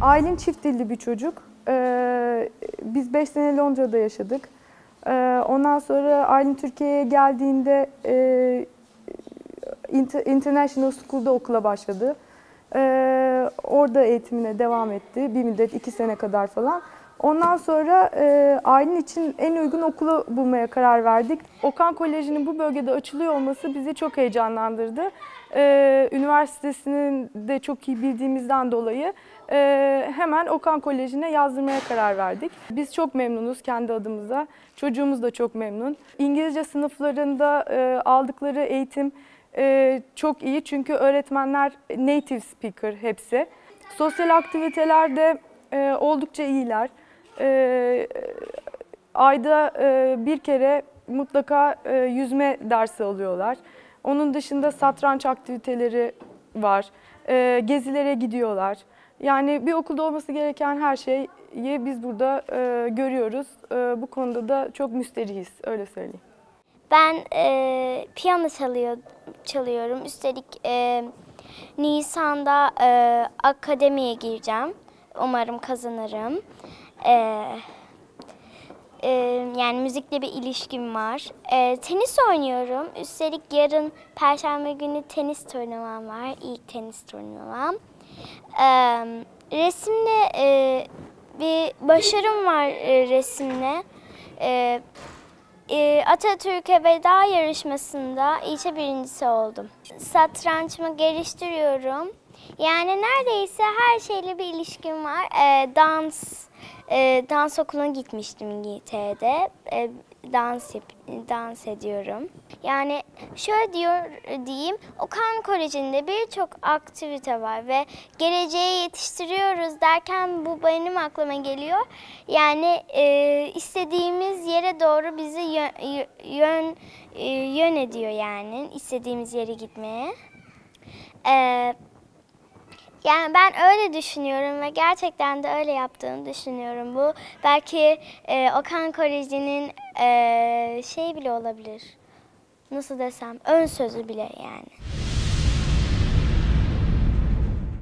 Aylin çift dilli bir çocuk. Ee, biz 5 sene Londra'da yaşadık. Ee, ondan sonra Aylin Türkiye'ye geldiğinde e, Inter- International School'da okula başladı. Ee, orada eğitimine devam etti. Bir müddet, iki sene kadar falan. Ondan sonra e, Aylin için en uygun okulu bulmaya karar verdik. Okan Koleji'nin bu bölgede açılıyor olması bizi çok heyecanlandırdı. Ee, üniversitesinin de çok iyi bildiğimizden dolayı e, hemen Okan Koleji'ne yazdırmaya karar verdik. Biz çok memnunuz kendi adımıza. Çocuğumuz da çok memnun. İngilizce sınıflarında e, aldıkları eğitim e, çok iyi çünkü öğretmenler native speaker hepsi. Sosyal aktivitelerde e, oldukça iyiler. E, ayda e, bir kere mutlaka e, yüzme dersi alıyorlar. Onun dışında satranç aktiviteleri var. E, gezilere gidiyorlar. Yani bir okulda olması gereken her şeyi biz burada e, görüyoruz. E, bu konuda da çok müsterihiz, öyle söyleyeyim. Ben e, piyano çalıyor, çalıyorum. Üstelik e, Nisan'da e, akademiye gireceğim. Umarım kazanırım. E, e, yani müzikle bir ilişkim var. E, tenis oynuyorum. Üstelik yarın Perşembe günü tenis turnuvam var. İlk tenis turnuvam. E, resimde e, bir başarım var e, resimle. E, e, Atatürk'e veda yarışmasında ilçe birincisi oldum. Satrançımı geliştiriyorum. Yani neredeyse her şeyle bir ilişkim var. E, dans, e, dans okuluna gitmiştim İngiltere'de. E, dans dans ediyorum. Yani şöyle diyor diyeyim, Okan Koleji'nde birçok aktivite var ve geleceği yetiştiriyoruz derken bu benim aklıma geliyor. Yani e, istediğimiz yere doğru bizi yön, yön, e, yön ediyor yani istediğimiz yere gitmeye. E, yani ben öyle düşünüyorum ve gerçekten de öyle yaptığını düşünüyorum. Bu belki e, Okan Koleji'nin e, şey bile olabilir. Nasıl desem ön sözü bile yani.